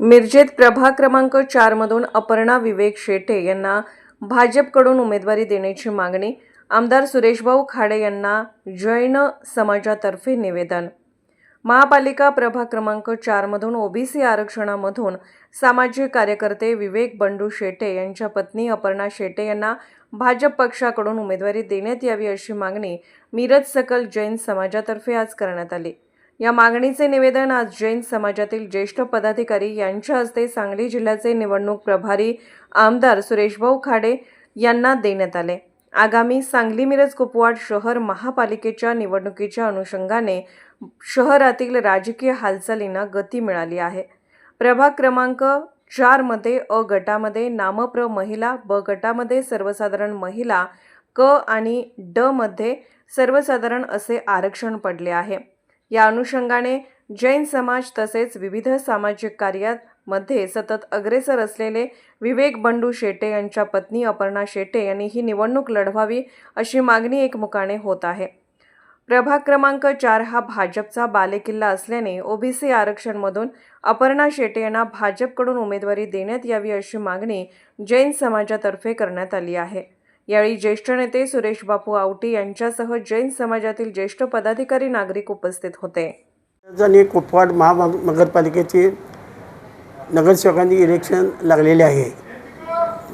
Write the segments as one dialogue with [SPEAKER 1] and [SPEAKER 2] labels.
[SPEAKER 1] मिरजेत प्रभाग क्रमांक चारमधून अपर्णा विवेक शेटे यांना भाजपकडून उमेदवारी देण्याची मागणी. आमदार सुरेशभाऊ खाडे यांना जैन समाजातर्फे निवेदन. महापालिका प्रभाग क्रमांक चारमधून ओबीसी आरक्षणामधून सामाजिक कार्यकर्ते विवेक बंडू शेटे यांच्या पत्नी अपर्णा शेटे यांना भाजप पक्षाकडून उमेदवारी देण्यात यावी अशी मागणी मिरज सकल जैन समाजातर्फे आज करण्यात आली. या मागणीचे निवेदन आज जैन समाजातील ज्येष्ठ पदाधिकारी यांच्या हस्ते सांगली जिल्ह्याचे निवडणूक प्रभारी आमदार सुरेशभाऊ खाडे यांना देण्यात आले. आगामी सांगली मिरज कुपवाड शहर महापालिकेच्या निवडणुकीच्या अनुषंगाने शहरातील राजकीय हालचालींना गती मिळाली आहे. प्रभाग क्रमांक चारमध्ये अ गटामध्ये नामप्र महिला ब गटामध्ये सर्वसाधारण महिला क आणि ड मध्ये सर्वसाधारण असे आरक्षण पडले आहे. या अनुषंगाने जैन समाज तसेच विविध सामाजिक कार्यात मध्ये सतत अग्रेसर असलेले विवेक बंडू शेटे यांच्या पत्नी अपर्णा शेटे यांनी ही निवडणूक लढवावी अशी मागणी एकमुखाने होत आहे. प्रभाग क्रमांक चार हा भाजपचा बालेकिल्ला असल्याने ओबीसी आरक्षणमधून अपर्णा शेटे यांना भाजपकडून उमेदवारी देण्यात यावी अशी मागणी जैन समाजातर्फे करण्यात आली आहे. यावेळी ज्येष्ठ नेते सुरेश बापू आवटी यांच्यासह जैन समाजातील ज्येष्ठ पदाधिकारी नागरिक उपस्थित होते.
[SPEAKER 2] कुपवाड महानगरपालिकेचे नगरसेवकांची इलेक्शन लागलेले आहे.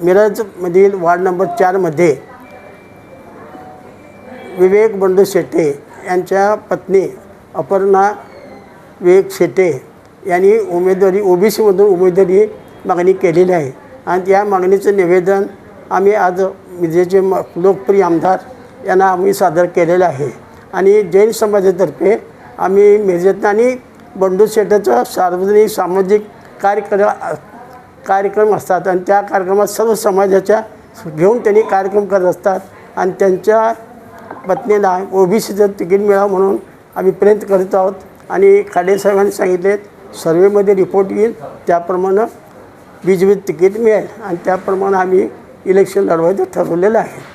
[SPEAKER 2] मिरजमधील वार्ड नंबर चारमध्ये विवेक बंडू शेट्टे यांच्या पत्नी अपर्णा विवेक शेट्टे यांनी उमेदवारी ओबीसीमधून उमेदवारी मागणी केलेली आहे. आणि त्या मागणीचं निवेदन आम्ही आज विजेचे म लोकप्रिय आमदार यांना आम्ही सादर केलेलं आहे. आणि जैन समाजातर्फे आम्ही मिरजेत आणि बंडू शेट्टाचं सार्वजनिक सामाजिक कार्यक्रम कार्यक्रम असतात. आणि त्या कार्यक्रमात सर्व समाजाच्या घेऊन त्यांनी कार्यक्रम करत असतात. आणि त्यांच्या पत्नीला ओबीसीचं तिकीट मिळावं म्हणून आम्ही प्रयत्न करत आहोत. आणि खाडेसाहेबांनी सांगितले सर्वेमध्ये रिपोर्ट येईल. त्याप्रमाणे बी जे तिकीट मिळेल. आणि त्याप्रमाणे आम्ही इलेक्शन लढवायचं ठरवलेलं आहे